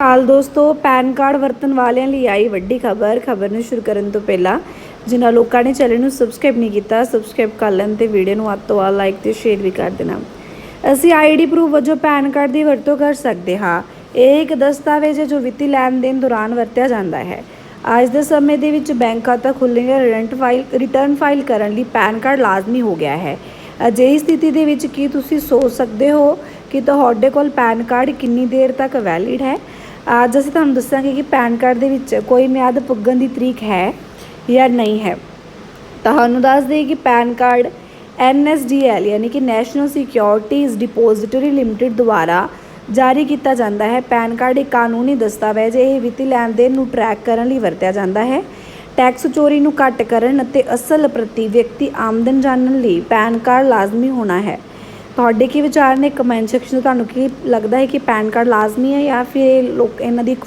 ਹਾਲ ਦੋਸਤੋ, PAN card ਵਰਤਣ ਵਾਲਿਆਂ ਲਈ ਆਈ ਵੱਡੀ ਖਬਰ। ਖਬਰ ਨੂੰ ਸ਼ੁਰੂ ਕਰਨ ਤੋਂ ਪਹਿਲਾਂ, ਜਿਨ੍ਹਾਂ ਲੋਕਾਂ ਨੇ ਚੈਨਲ ਨੂੰ ਸਬਸਕ੍ਰਾਈਬ ਨਹੀਂ ਕੀਤਾ ਸਬਸਕ੍ਰਾਈਬ ਕਰ ਲੈਣ ਤੇ ਵੀਡੀਓ ਨੂੰ ਵੱਧ ਤੋਂ ਵੱਧ ਲਾਈਕ ਤੇ ਸ਼ੇਅਰ ਵੀ ਕਰ ਦੇਣਾ। ਅਸੀਂ ਆਈਡੀ ਪ੍ਰੂਫ ਵਜੋਂ ਪੈਨ ਕਾਰਡ ਦੀ ਵਰਤੋਂ ਕਰ ਸਕਦੇ ਹਾਂ। ਇਹ ਇੱਕ ਦਸਤਾਵੇਜ਼ ਹੈ ਜੋ ਵਿੱਤੀ ਲੈਣ ਦੇਣ ਦੌਰਾਨ ਵਰਤਿਆ ਜਾਂਦਾ ਹੈ। ਅੱਜ ਦੇ ਸਮੇਂ ਦੇ ਵਿੱਚ ਬੈਂਕ ਖਾਤਾ ਖੁੱਲ੍ਹਣ ਜਾਂ ਰਿਟਰਨ ਫਾਈਲ ਰਿਟਰਨ ਫਾਈਲ ਕਰਨ ਲਈ ਪੈਨ ਕਾਰਡ ਲਾਜ਼ਮੀ ਹੋ ਗਿਆ ਹੈ। ਅਜਿਹੀ ਸਥਿਤੀ ਦੇ ਵਿੱਚ ਕੀ ਤੁਸੀਂ ਸੋਚ ਸਕਦੇ ਹੋ ਕਿ ਤੁਹਾਡੇ ਕੋਲ ਪੈਨ ਕਾਰਡ ਕਿੰਨੀ ਦੇਰ ਤੱਕ ਵੈਲਿਡ ਹੈ? ਅੱਜ ਅਸੀਂ ਤੁਹਾਨੂੰ ਦੱਸਾਂਗੇ ਕਿ ਪੈਨ ਕਾਰਡ ਦੇ ਵਿੱਚ ਕੋਈ ਮਿਆਦ ਪੁੱਗਣ ਦੀ ਤਰੀਕ ਹੈ ਜਾਂ ਨਹੀਂ ਹੈ। ਤੁਹਾਨੂੰ ਦੱਸ ਦੇਈਏ ਕਿ ਪੈਨ ਕਾਰਡ NSDL ਯਾਨੀ ਕਿ ਨੈਸ਼ਨਲ ਸਿਕਿਉਰਿਟੀਜ਼ ਡਿਪੋਜ਼ਿਟਰੀ ਲਿਮਟਿਡ ਦੁਆਰਾ ਜਾਰੀ ਕੀਤਾ ਜਾਂਦਾ ਹੈ। ਪੈਨ ਕਾਰਡ ਇੱਕ ਕਾਨੂੰਨੀ ਦਸਤਾਵੇਜ਼ ਇਹ ਵਿੱਤੀ ਲੈਣ ਦੇਣ ਨੂੰ ਟਰੈਕ ਕਰਨ ਲਈ ਵਰਤਿਆ ਜਾਂਦਾ ਹੈ। ਟੈਕਸ ਚੋਰੀ ਨੂੰ ਘੱਟ ਕਰਨ ਅਤੇ ਅਸਲ ਪ੍ਰਤੀ ਵਿਅਕਤੀ ਆਮਦਨ ਜਾਣਨ ਲਈ ਪੈਨ ਕਾਰਡ ਲਾਜ਼ਮੀ ਹੋਣਾ ਹੈ। ਤੁਹਾਡੇ ਕੀ ਵਿਚਾਰ ਨੇ? ਕਮੈਂਟ ਸੈਕਸ਼ਨ 'ਚ ਤੁਹਾਨੂੰ ਕੀ ਲੱਗਦਾ ਹੈ ਕਿ ਪੈਨ ਕਾਰਡ ਲਾਜ਼ਮੀ ਹੈ ਜਾਂ ਫਿਰ ਇਹ ਲੋਕ ਇਹਨਾਂ ਦੀ ਇੱਕ